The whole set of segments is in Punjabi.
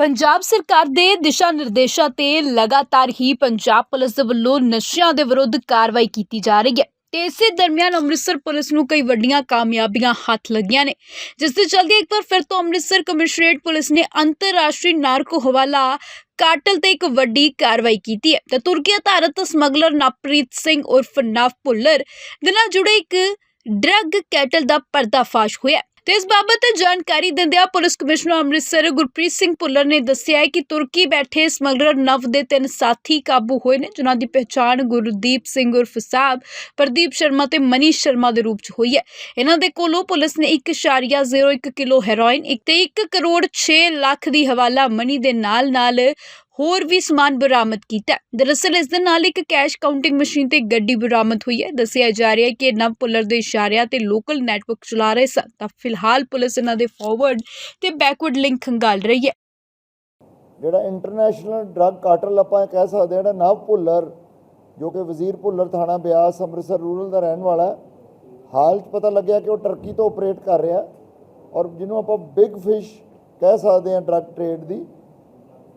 ਪੰਜਾਬ ਸਰਕਾਰ ਦੇ ਦਿਸ਼ਾ ਨਿਰਦੇਸ਼ਾਂ ਤੇ ਲਗਾਤਾਰ ਹੀ ਪੰਜਾਬ ਪੁਲਿਸ ਦੇ ਵੱਲੋਂ ਨਸ਼ਿਆਂ ਦੇ ਵਿਰੁੱਧ ਕਾਰਵਾਈ ਕੀਤੀ ਜਾ ਰਹੀ ਹੈ ਤੇ ਇਸੇ ਦਰਮਿਆਨ ਅੰਮ੍ਰਿਤਸਰ ਪੁਲਿਸ ਨੂੰ ਕਈ ਵੱਡੀਆਂ ਕਾਮਯਾਬੀਆਂ ਹੱਥ ਲੱਗੀਆਂ ਨੇ, ਜਿਸ ਦੇ ਚਲਦੇ ਇੱਕ ਵਾਰ ਫਿਰ ਤੋਂ ਅੰਮ੍ਰਿਤਸਰ ਕਮਿਸ਼ਨਰੇਟ ਪੁਲਿਸ ਨੇ ਅੰਤਰਰਾਸ਼ਟਰੀ ਨਾਰਕੋ ਹਵਾਲਾ ਕਾਟਲ ਤੇ ਇੱਕ ਵੱਡੀ ਕਾਰਵਾਈ ਕੀਤੀ ਹੈ ਤੇ ਤੁਰਕੀ ਆਧਾਰਿਤ ਸਮਗਲਰ ਨਵਪ੍ਰੀਤ ਸਿੰਘ ਉਰਫ ਨਵ ਭੁੱਲਰ ਦੇ ਨਾਲ ਜੁੜੇ ਇੱਕ ਡਰੱਗ ਕੈਟਲ ਦਾ ਪਰਦਾਫਾਸ਼ ਹੋਇਆ ਤੇ ਇਸ ਬਾਬਤ ਜਾਣਕਾਰੀ ਦਿੰਦਿਆਂ ਪੁਲਿਸ ਕਮਿਸ਼ਨਰ ਅੰਮ੍ਰਿਤਸਰ ਗੁਰਪ੍ਰੀਤ ਸਿੰਘ ਭੁੱਲਰ ਨੇ ਦੱਸਿਆ ਹੈ ਕਿ ਤੁਰਕੀ ਬੈਠੇ ਸਮਗਲਰ ਨਵ ਦੇ ਤਿੰਨ ਸਾਥੀ ਕਾਬੂ ਹੋਏ ਨੇ, ਜਿਨ੍ਹਾਂ ਦੀ ਪਹਿਚਾਣ ਗੁਰਦੀਪ ਸਿੰਘ ਉਰਫ ਸਾਹਿਬ, ਪ੍ਰਦੀਪ ਸ਼ਰਮਾ ਤੇ ਮਨੀਸ਼ ਸ਼ਰਮਾ ਦੇ ਰੂਪ 'ਚ ਹੋਈ ਹੈ। ਇਹਨਾਂ ਦੇ ਕੋਲੋਂ ਪੁਲਿਸ ਨੇ 1.01 ਕਿਲੋ ਹੈਰੋਇਨ, ਇੱਕ ਤੇ 1 ਕਰੋੜ 6 ਲੱਖ ਦੀ ਹਵਾਲਾ ਮਨੀ ਦੇ ਨਾਲ-ਨਾਲ ਹੋਰ ਵੀ ਸਮਾਨ ਬਰਾਮਦ ਕੀਤਾ। ਦਰਅਸਲ ਇਸ ਦੇ ਨਾਲ ਇੱਕ ਕੈਸ਼ ਕਾਊਂਟਿੰਗ ਮਸ਼ੀਨ ਤੇ ਗੱਡੀ ਬਰਾਮਦ ਹੋਈ ਹੈ। ਦੱਸਿਆ ਜਾ ਰਿਹਾ ਹੈ ਕਿ ਨਵ ਪੁੱਲਰ ਦੇ ਇਸ਼ਾਰਿਆਂ ਤੇ ਲੋਕਲ ਨੈਟਵਰਕ ਚਲਾ ਰਹੇ ਸਨ। ਤਾਂ ਫਿਲਹਾਲ ਪੁਲਿਸ ਇਹਨਾਂ ਦੇ ਫਾਰਵਰਡ ਤੇ ਬੈਕਵਰਡ ਲਿੰਕ ਖੰਗਾਲ ਰਹੀ ਹੈ। ਜਿਹੜਾ ਇੰਟਰਨੈਸ਼ਨਲ ਡਰੱਗ ਕਾਰਟਲ ਆਪਾਂ ਕਹਿ ਸਕਦੇ ਹਾਂ, ਜਿਹੜਾ ਨਵ ਭੁੱਲਰ, ਜੋ ਕਿ ਵਜ਼ੀਰ ਭੁੱਲਰ ਥਾਣਾ ਬਿਆਸ, ਅੰਮ੍ਰਿਤਸਰ ਰੂਰਲ ਦਾ ਰਹਿਣ ਵਾਲਾ ਹਾਲ 'ਚ ਪਤਾ ਲੱਗਿਆ ਕਿ ਉਹ ਟਰਕੀ ਤੋਂ ਆਪਰੇਟ ਕਰ ਰਿਹਾ ਔਰ ਜਿਹਨੂੰ ਆਪਾਂ ਬਿਗ ਫਿਸ਼ ਕਹਿ ਸਕਦੇ ਹਾਂ ਡਰੱਗ ਟ੍ਰੇਡ ਦੀ।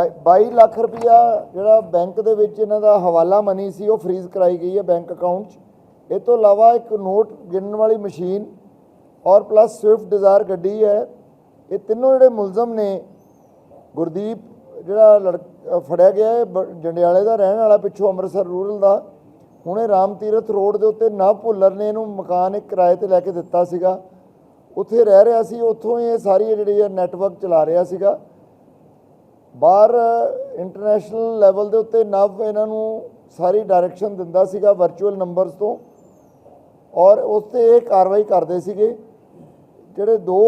22 ਲੱਖ ਰੁਪਇਆ ਜਿਹੜਾ ਬੈਂਕ ਦੇ ਵਿੱਚ ਇਹਨਾਂ ਦਾ ਹਵਾਲਾ ਮਨੀ ਸੀ, ਉਹ ਫ੍ਰੀਜ਼ ਕਰਾਈ ਗਈ ਹੈ ਬੈਂਕ ਅਕਾਊਂਟ 'ਚ। ਇਹ ਤੋਂ ਇਲਾਵਾ ਇੱਕ ਨੋਟ ਗਿਣਨ ਵਾਲੀ ਮਸ਼ੀਨ ਔਰ ਪਲੱਸ ਸਵਿਫਟ ਡਿਜ਼ਾਇਰ ਗੱਡੀ ਹੈ। ਇਹ ਤਿੰਨੋਂ ਜਿਹੜੇ ਮੁਲਜ਼ਮ ਨੇ, ਗੁਰਦੀਪ ਜਿਹੜਾ ਲੜਕ- ਫੜਿਆ ਗਿਆ ਹੈ, ਬ- ਜੰਡਿਆਲੇ ਦਾ, ਰਹਿਣ ਵਾਲਾ ਪਿੱਛੋਂ ਅੰਮ੍ਰਿਤਸਰ ਰੂਰਲ ਦਾ। ਹੁਣੇ ਰਾਮ ਤੀਰਥ ਰੋਡ ਦੇ ਉੱਤੇ ਨਾ ਭੁੱਲਰ ਨੇ ਇਹਨੂੰ ਮਕਾਨ ਇੱਕ ਕਿਰਾਏ ਤੇ ਲੈ ਕੇ ਦਿੱਤਾ ਸੀਗਾ। ਉੱਥੇ ਰਹਿ ਰਿਹਾ ਸੀ, ਉੱਥੋਂ ਹੀ ਇਹ ਸਾਰੀ ਜਿਹੜੀ ਹੈ ਨੈਟਵਰਕ ਚਲਾ ਰਿਹਾ ਸੀਗਾ। ਬਾਹਰ ਇੰਟਰਨੈਸ਼ਨਲ ਲੈਵਲ ਦੇ ਉੱਤੇ ਨਵ ਇਹਨਾਂ ਨੂੰ ਸਾਰੀ ਡਾਇਰੈਕਸ਼ਨ ਦਿੰਦਾ ਸੀਗਾ ਵਰਚੁਅਲ ਨੰਬਰਸ ਤੋਂ ਔਰ ਉਸ ਤੇ ਇਹ ਕਾਰਵਾਈ ਕਰਦੇ ਸੀਗੇ। ਜਿਹੜੇ ਦੋ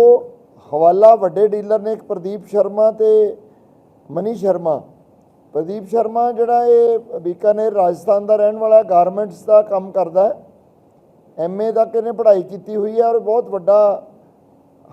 ਹਵਾਲਾ ਵੱਡੇ ਡੀਲਰ ਨੇ, ਇੱਕ ਪ੍ਰਦੀਪ ਸ਼ਰਮਾ ਤੇ ਮਨੀ ਸ਼ਰਮਾ। ਪ੍ਰਦੀਪ ਸ਼ਰਮਾ ਜਿਹੜਾ ਇਹ ਬੀਕਾਨੇਰ, ਰਾਜਸਥਾਨ ਦਾ ਰਹਿਣ ਵਾਲਾ ਗਾਰਮੈਂਟਸ ਦਾ ਕੰਮ ਕਰਦਾ ਹੈ। ਐਮਏ ਤੱਕ ਇਹਨੇ ਪੜ੍ਹਾਈ ਕੀਤੀ ਹੋਈ ਹੈ ਔਰ ਬਹੁਤ ਵੱਡਾ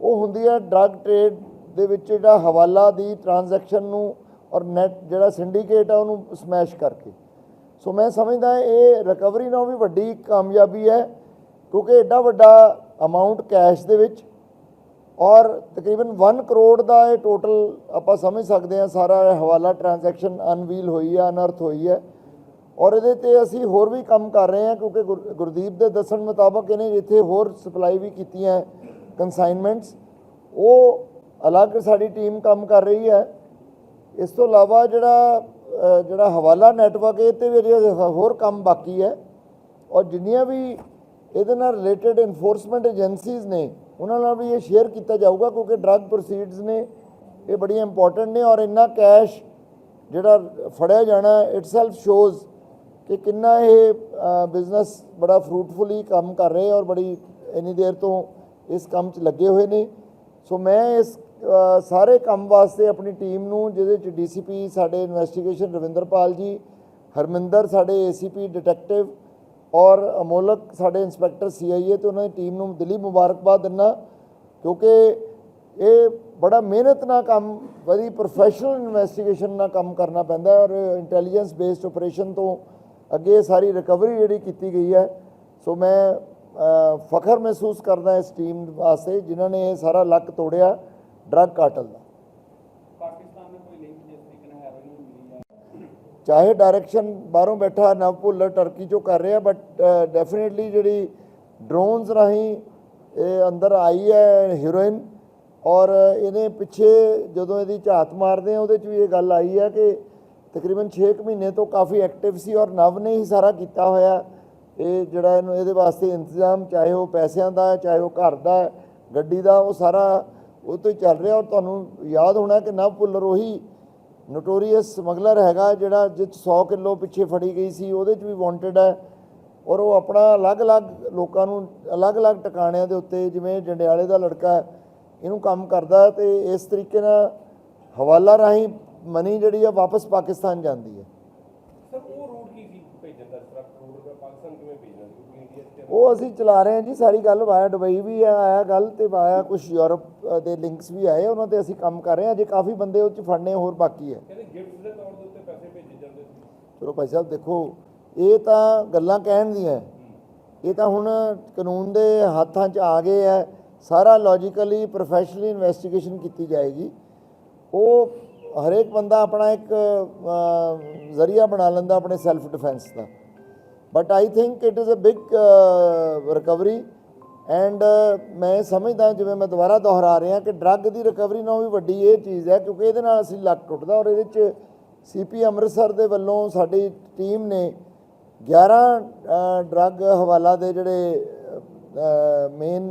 ਉਹ ਹੁੰਦੀ ਹੈ ਡਰੱਗ ਟ੍ਰੇਡ ਦੇ ਵਿੱਚ ਜਿਹੜਾ ਹਵਾਲਾ ਦੀ ਟ੍ਰਾਂਜੈਕਸ਼ਨ ਨੂੰ ਔਰ ਨੈਟ ਜਿਹੜਾ ਸਿੰਡੀਕੇਟ ਆ ਉਹਨੂੰ ਸਮੈਸ਼ ਕਰਕੇ। ਸੋ ਮੈਂ ਸਮਝਦਾ ਇਹ ਰਿਕਵਰੀ ਨਾਲੋਂ ਵੀ ਵੱਡੀ ਕਾਮਯਾਬੀ ਹੈ, ਕਿਉਂਕਿ ਐਡਾ ਵੱਡਾ ਅਮਾਉਂਟ ਕੈਸ਼ ਦੇ ਵਿੱਚ ਔਰ ਤਕਰੀਬਨ 1 ਕਰੋੜ ਦਾ ਇਹ ਟੋਟਲ ਆਪਾਂ ਸਮਝ ਸਕਦੇ ਹਾਂ ਸਾਰਾ ਹਵਾਲਾ ਟ੍ਰਾਂਜੈਕਸ਼ਨ ਅਨਵੀਲ ਹੋਈ ਹੈ ਅਨਰਥ ਹੋਈ ਹੈ ਔਰ ਇਹਦੇ ਤੇ ਅਸੀਂ ਹੋਰ ਵੀ ਕੰਮ ਕਰ ਰਹੇ ਹਾਂ, ਕਿਉਂਕਿ ਗੁਰ- ਗੁਰਦੀਪ ਦੇ ਦੱਸਣ ਮੁਤਾਬਕ ਇਹਨੇ ਇੱਥੇ ਹੋਰ ਸਪਲਾਈ ਵੀ ਕੀਤੀਆਂ। ਕੰਸਾਈਨਮੈਂਟਸ ਉਹ ਅਲੱਗ ਸਾਡੀ ਟੀਮ ਕੰਮ ਕਰ ਰਹੀ ਹੈ। ਇਸ ਤੋਂ ਇਲਾਵਾ ਜਿਹੜਾ ਜਿਹੜਾ ਹਵਾਲਾ ਨੈਟਵਰਕ ਇਹ ਤੇ ਵੀ ਅਜੇ ਹੋਰ ਕੰਮ ਬਾਕੀ ਹੈ। ਔਰ ਜਿੰਨੀਆਂ ਵੀ ਇਹਦੇ ਨਾਲ ਰਿਲੇਟਡ ਇਨਫੋਰਸਮੈਂਟ ਏਜੰਸੀਜ਼ ਨੇ, ਉਹਨਾਂ ਨਾਲ ਵੀ ਇਹ ਸ਼ੇਅਰ ਕੀਤਾ ਜਾਊਗਾ, ਕਿਉਂਕਿ ਡਰੱਗ ਪ੍ਰੋਸੀਡਸ ਨੇ, ਇਹ ਬੜੀਆਂ ਇੰਪੋਰਟੈਂਟ ਨੇ ਔਰ ਇੰਨਾ ਕੈਸ਼ ਜਿਹੜਾ ਫੜਿਆ ਜਾਣਾ ਇਟਸੈਲਫ ਸ਼ੋਜ਼ ਕਿ ਕਿੰਨਾ ਇਹ ਬਿਜ਼ਨਸ ਬੜਾ ਫਰੂਟਫੁਲੀ ਕੰਮ ਕਰ ਰਹੇ ਔਰ ਬੜੀ, ਇੰਨੀ ਦੇਰ ਤੋਂ ਇਸ ਕੰਮ 'ਚ ਲੱਗੇ ਹੋਏ ਨੇ। ਸੋ ਮੈਂ ਇਸ ਸਾਰੇ ਕੰਮ ਵਾਸਤੇ ਆਪਣੀ ਟੀਮ ਨੂੰ, ਜਿਹਦੇ 'ਚ ਡੀਸੀਪੀ ਸਾਡੇ ਇਨਵੈਸਟੀਗੇਸ਼ਨ ਰਵਿੰਦਰਪਾਲ ਜੀ, ਹਰਮਿੰਦਰ ਸਾਡੇ ਏਸੀਪੀ ਡਿਟੈਕਟਿਵ ਔਰ ਅਮੋਲਕ ਸਾਡੇ ਇੰਸਪੈਕਟਰ ਸੀਆਈਏ ਤੇ ਉਹਨਾਂ ਦੀ ਟੀਮ ਨੂੰ ਦਿੱਲੀ ਮੁਬਾਰਕਬਾਦ ਦਿੰਦਾ, ਕਿਉਂਕਿ ਇਹ ਬੜਾ ਮਿਹਨਤ ਨਾਲ ਕੰਮ, ਬੜੀ ਪ੍ਰੋਫੈਸ਼ਨਲ ਇਨਵੈਸਟੀਗੇਸ਼ਨ ਨਾਲ ਕੰਮ ਕਰਨਾ ਪੈਂਦਾ ਔਰ ਇੰਟੈਲੀਜੈਂਸ ਬੇਸਡ ਆਪਰੇਸ਼ਨ ਤੋਂ ਅੱਗੇ ਸਾਰੀ ਰਿਕਵਰੀ ਜਿਹੜੀ ਕੀਤੀ ਗਈ ਹੈ। ਸੋ ਮੈਂ ਫਖਰ ਮਹਿਸੂਸ ਕਰਦਾ ਇਸ ਟੀਮ ਵਾਸਤੇ ਜਿਨ੍ਹਾਂ ਨੇ ਇਹ ਸਾਰਾ ਲੱਕ ਤੋੜਿਆ ਡਰੱਗ ਕਾਟਲ ਦਾ। ਪਾਕਿਸਤਾਨ ਨਾਲ ਕੋਈ ਲਿੰਕ ਜਿਸ ਤਰੀਕੇ ਨਾਲ ਹੈਰੋਇਨ ਨੂੰ ਮਿਲੀ ਹੈ? ਚਾਹੇ ਡਾਇਰੈਕਸ਼ਨ ਬਾਹਰੋਂ ਬੈਠਾ ਨਵ ਭੁੱਲਰ ਟਰਕੀ ਚੋਂ ਕਰ ਰਿਹਾ ਬਟ ਡੈਫੀਨਿਟਲੀ ਜਿਹੜੀ ਡਰੋਨਸ ਰਾਹੀਂ ਇਹ ਅੰਦਰ ਆਈ ਹੈ ਹੀਰੋਇਨ ਔਰ ਇਹਦੇ ਪਿੱਛੇ ਜਦੋਂ ਇਹਦੀ ਝਾਤ ਮਾਰਦੇ ਆ ਉਹਦੇ ਚ ਵੀ ਇਹ ਗੱਲ ਆਈ ਹੈ ਕਿ ਤਕਰੀਬਨ 6 ਮਹੀਨੇ ਤੋਂ ਕਾਫੀ ਐਕਟਿਵ ਸੀ ਔਰ ਨਵ ਨੇ ਹੀ ਸਾਰਾ ਕੀਤਾ ਹੋਇਆ। ਇਹ ਜਿਹੜਾ ਇਹਨੂੰ ਇਹਦੇ ਵਾਸਤੇ ਇੰਤਜ਼ਾਮ, ਚਾਹੇ ਉਹ ਪੈਸਿਆਂ ਦਾ, ਚਾਹੇ ਉਹ ਘਰ ਦਾ, ਗੱਡੀ ਦਾ, ਉਹ ਸਾਰਾ ਉਹ ਤੋਂ ਹੀ ਚੱਲ ਰਿਹਾ। ਔਰ ਤੁਹਾਨੂੰ ਯਾਦ ਹੋਣਾ ਕਿ ਨਵ ਭੁੱਲਰ ਉਹੀ ਨੋਟੋਰੀਅਸ ਸਮਗਲਰ ਹੈਗਾ, ਜਿਹੜਾ ਜਿਹ 'ਚ 100 ਕਿਲੋ ਪਿੱਛੇ ਫੜੀ ਗਈ ਸੀ, ਉਹਦੇ 'ਚ ਵੀ ਵਾਂਟਡ ਹੈ। ਔਰ ਉਹ ਆਪਣਾ ਅਲੱਗ-ਅਲੱਗ ਲੋਕਾਂ ਨੂੰ ਅਲੱਗ-ਅਲੱਗ ਟਿਕਾਣਿਆਂ ਦੇ ਉੱਤੇ, ਜਿਵੇਂ ਜੰਡਿਆਲੇ ਦਾ ਲੜਕਾ, ਇਹਨੂੰ ਕੰਮ ਕਰਦਾ ਹੈ ਤੇ ਇਸ ਤਰੀਕੇ ਨਾਲ ਹਵਾਲਾ ਰਾਹੀਂ ਮਨੀ ਜਿਹੜੀ ਆ ਵਾਪਸ ਪਾਕਿਸਤਾਨ ਜਾਂਦੀ ਹੈ ਸਰ ਉਹ ਰੂਟ ਕੀ ਸੀ ਭੇਜਣ ਦਾ ਸਟਰਕ ਰੂਟ ਪਾਕਿਸਤਾਨ ਕਿਵੇਂ ਭੇਜਣਾ ਸੀ ਕਿਉਂਕਿ ਇੰਡੀਆ ਚ ਉਹ ਅਸੀਂ ਚਲਾ ਰਹੇ ਹਾਂ ਜੀ ਸਾਰੀ ਗੱਲ ਵਾਇਆ ਦੁਬਈ ਵੀ ਆਇਆ ਗੱਲ ਤੇ ਵਾਇਆ ਕੁਝ ਯੂਰਪ ਦੇ ਲਿੰਕਸ ਵੀ ਆਏ ਉਹਨਾਂ ਤੇ ਅਸੀਂ ਕੰਮ ਕਰ ਰਹੇ ਹਾਂ। ਅਜੇ ਕਾਫੀ ਬੰਦੇ ਉਹ ਚ ਫੜਨੇ ਹੋਰ ਬਾਕੀ ਹੈ। ਚਲੋ ਭਾਈ ਸਾਹਿਬ ਦੇਖੋ ਇਹ ਤਾਂ ਗੱਲਾਂ ਕਹਿਣ ਦੀਆਂ ਇਹ ਤਾਂ ਹੁਣ ਕਾਨੂੰਨ ਦੇ ਹੱਥਾਂ 'ਚ ਆ ਗਏ ਹੈ। ਸਾਰਾ ਲੌਜੀਕਲੀ ਪ੍ਰੋਫੈਸ਼ਨਲੀ ਇਨਵੈਸਟੀਗੇਸ਼ਨ ਕੀਤੀ ਜਾਏਗੀ। ਉਹ ਹਰੇਕ ਬੰਦਾ ਆਪਣਾ ਇੱਕ ਜ਼ਰੀਆ ਬਣਾ ਲੈਂਦਾ ਆਪਣੇ self defence the. But I think it is a big recovery and ਮੈਂ ਸਮਝਦਾ ਜਿਵੇਂ ਮੈਂ ਦੁਬਾਰਾ ਦੁਹਰਾ ਰਿਹਾ ਕਿ ਡਰੱਗ ਦੀ ਰਿਕਵਰੀ ਨਾਲੋਂ ਵੀ ਵੱਡੀ ਇਹ ਚੀਜ਼ ਹੈ ਕਿਉਂਕਿ ਇਹਦੇ ਨਾਲ ਅਸੀਂ ਲੱਕ ਟੁੱਟਦਾ ਔਰ ਇਹਦੇ ਚ ਸੀਪੀ ਅੰਮ੍ਰਿਤਸਰ ਦੇ ਵੱਲੋਂ ਸਾਡੀ ਟੀਮ ਨੇ 11 ਡਰੱਗ ਹਵਾਲਾ ਦੇ ਜਿਹੜੇ ਮੇਨ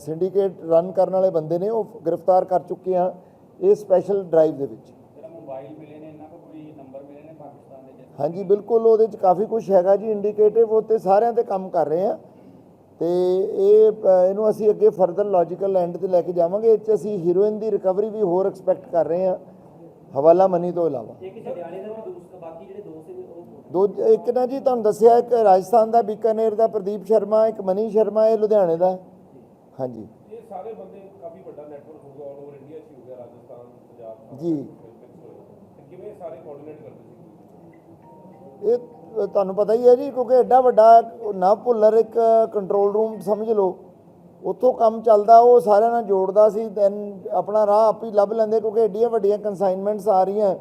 ਸਿੰਡੀਕੇਟ ਰਨ ਕਰਨ ਵਾਲੇ ਬੰਦੇ ਨੇ ਉਹ ਗ੍ਰਿਫਤਾਰ ਕਰ ਚੁੱਕੇ ਆ ਇਹ ਸਪੈਸ਼ਲ ਡਰਾਈਵ ਦੇ ਵਿੱਚ। ਜਿਹੜਾ ਮੋਬਾਈਲ ਮਿਲੇ ਨੇ ਇਹਨਾਂ ਕੋਲ ਕੋਈ ਨੰਬਰ ਮਿਲੇ ਨੇ ਪਾਕਿਸਤਾਨ ਦੇ ਜਿਸ ਹਾਂਜੀ ਬਿਲਕੁਲ ਉਹਦੇ ਚ ਕਾਫੀ ਕੁਝ ਹੈਗਾ ਜੀ ਇੰਡੀਕੇਟਿਵ ਉੱਤੇ ਸਾਰਿਆਂ ਤੇ ਕੰਮ ਕਰ ਰਹੇ ਆ। ਤੇ ਇਹ ਇਹਨੂੰ ਅਸੀਂ ਅੱਗੇ ਫਰਦਰ ਲੌਜੀਕਲ ਐਂਡ ਤੇ ਲੈ ਕੇ ਜਾਵਾਂਗੇ। ਇਹ ਚ ਅਸੀਂ ਹੀਰੋਇਨ ਦੀ ਰਿਕਵਰੀ ਵੀ ਹੋਰ ਐਕਸਪੈਕਟ ਕਰ ਰਹੇ ਆ ਹਵਾਲਾ ਮਨੀ ਤੋਂ ਇਲਾਵਾ। ਇੱਕ ਜੜਿਆਲੇ ਦਾ ਬਾਕੀ ਜਿਹੜੇ ਉਹ ਇੱਕ ਨਾ ਜੀ ਤੁਹਾਨੂੰ ਦੱਸਿਆ ਇੱਕ ਰਾਜਸਥਾਨ ਦਾ ਬੀਕਾਨੇਰ ਦਾ ਪ੍ਰਦੀਪ ਸ਼ਰਮਾ ਇੱਕ ਮਨੀ ਸ਼ਰਮਾ ਇਹ ਲੁਧਿਆਣੇ ਦਾ। ਹਾਂਜੀ। ਇਹ ਸਾਰੇ ਬੰਦੇ ਕਾਫੀ ਵੱਡਾ ਨੈਟਵਰਕ ਹੋਊਗਾ ਆਲ ਓਵਰ ਇੰਡੀਆ 'ਚ ਹੀ ਹੋਊਗਾ ਰਾਜਸਥਾਨ ਪੰਜਾਬ ਜੀ। ਤੇ ਕਿਵੇਂ ਸਾਰੇ ਕੋਆਰਡੀਨੇਟ ਕਰਦੇ ਸੀ? ਇਹ ਤੁਹਾਨੂੰ ਪਤਾ ਹੀ ਹੈ ਜੀ ਕਿਉਂਕਿ ਐਡਾ ਵੱਡਾ ਨਾ ਭੁੱਲਰ ਇੱਕ ਕੰਟਰੋਲ ਰੂਮ ਸਮਝ ਲਓ। ਉੱਥੋਂ ਕੰਮ ਚੱਲਦਾ ਉਹ ਸਾਰਿਆਂ ਨਾਲ ਜੋੜਦਾ ਸੀ ਦੈਨ ਆਪਣਾ ਰਾਹ ਆਪ ਹੀ ਲੱਭ ਲੈਂਦੇ ਕਿਉਂਕਿ ਐਡੀਆਂ ਵੱਡੀਆਂ ਕਨਸਾਈਨਮੈਂਟਸ ਆ ਰਹੀਆਂ।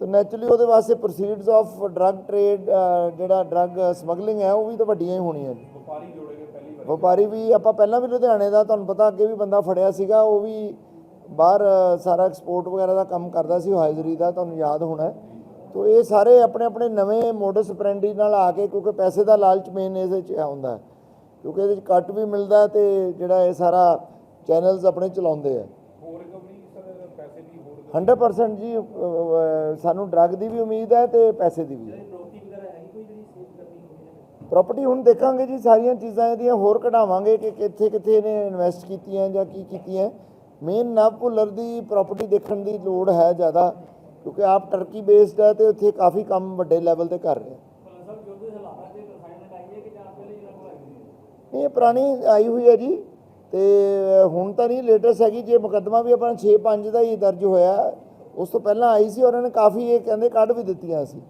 ਤੇ ਨੈਚੁਰਲੀ ਉਹਦੇ ਵਾਸਤੇ ਪ੍ਰੋਸੀਡਸ ਆਫ ਡਰੱਗ ਟ੍ਰੇਡ ਜਿਹੜਾ ਡਰੱਗ ਸਮਗਲਿੰਗ ਹੈ ਉਹ ਵੀ ਤਾਂ ਵੱਡੀਆਂ ਹੀ ਹੋਣੀਆਂ ਜੀ। ਵਪਾਰੀ ਜੋੜੇ ਗਏ ਪਹਿਲੀ ਵਾਰ। ਵਪਾਰੀ ਵੀ ਆਪਾਂ ਪਹਿਲਾਂ ਵੀ ਲੁਧਿਆਣੇ ਦਾ ਤੁਹਾਨੂੰ ਪਤਾ ਅੱਗੇ ਵੀ ਬੰਦਾ ਫੜਿਆ ਸੀਗਾ ਉਹ ਵੀ ਬਾਹਰ ਸਾਰਾ ਐਕਸਪੋਰਟ ਵਗੈਰਾ ਦਾ ਕੰਮ ਕਰਦਾ ਸੀ ਹਾਜ਼ਰੀ ਦਾ ਤੁਹਾਨੂੰ ਯਾਦ ਹੋਣਾ। ਤੋ ਇਹ ਸਾਰੇ ਆਪਣੇ ਆਪਣੇ ਨਵੇਂ ਮੋਡਸ ਆਪਰੈਂਡੀ ਨਾਲ ਆ ਕੇ ਕਿਉਂਕਿ ਪੈਸੇ ਦਾ ਲਾਲਚ ਮੇਨ ਇਹਦੇ ਚ ਆਉਂਦਾ। ਕਿਉਂਕਿ ਇਹਦੇ ਚ ਕੱਟ ਵੀ ਮਿਲਦਾ ਤੇ ਜਿਹੜਾ ਇਹ ਸਾਰਾ ਚੈਨਲਸ ਆਪਣੇ ਚਲਾਉਂਦੇ ਆ ਹੋਰ ਰਿਕਵਰੀ ਸਰ ਪੈਸੇ ਦੀ ਹੋਰ 100% ਜੀ ਸਾਨੂੰ ਡਰੱਗ ਦੀ ਵੀ ਉਮੀਦ ਹੈ ਤੇ ਪੈਸੇ ਦੀ ਵੀ। ਪ੍ਰੋਪਰਟੀ ਹੁਣ ਦੇਖਾਂਗੇ ਜੀ ਸਾਰੀਆਂ ਚੀਜ਼ਾਂ ਇਹਦੀਆਂ ਹੋਰ ਕਢਾਵਾਂਗੇ ਕਿ ਕਿੱਥੇ ਕਿੱਥੇ ਇਹਨੇ ਇਨਵੈਸਟ ਕੀਤੀਆਂ ਜਾਂ ਕੀ ਕੀਤੀਆਂ। ਮੇਨ ਨਵ ਭੁੱਲਰ ਦੀ ਪ੍ਰਾਪਰਟੀ ਦੇਖਣ ਦੀ ਲੋੜ ਹੈ ਜ਼ਿਆਦਾ। ਕਿਉਂਕਿ ਆਪ ਟਰਕੀ ਬੇਸਡ ਹੈ ਤੇ ਉੱਥੇ ਕਾਫੀ ਕੰਮ ਵੱਡੇ ਲੈਵਲ ਤੇ ਕਰ ਰਹੇ। ਨਹੀਂ, ਇਹ ਪੁਰਾਣੀ ਆਈ ਹੋਈ ਹੈ ਜੀ ਤੇ ਹੁਣ ਤਾਂ ਨਹੀਂ ਲੇਟੈਸਟ ਹੈਗੀ। ਜੇ ਮੁਕੱਦਮਾ ਵੀ ਆਪਣਾ 6-5 ਦਾ ਹੀ ਦਰਜ ਹੋਇਆ, ਉਸ ਤੋਂ ਪਹਿਲਾਂ ਆਈ ਸੀ ਔਰ ਇਹਨਾਂ ਨੇ ਕਾਫੀ ਇਹ ਕਹਿੰਦੇ ਕੱਢ ਵੀ ਦਿੱਤੀਆਂ ਸੀ।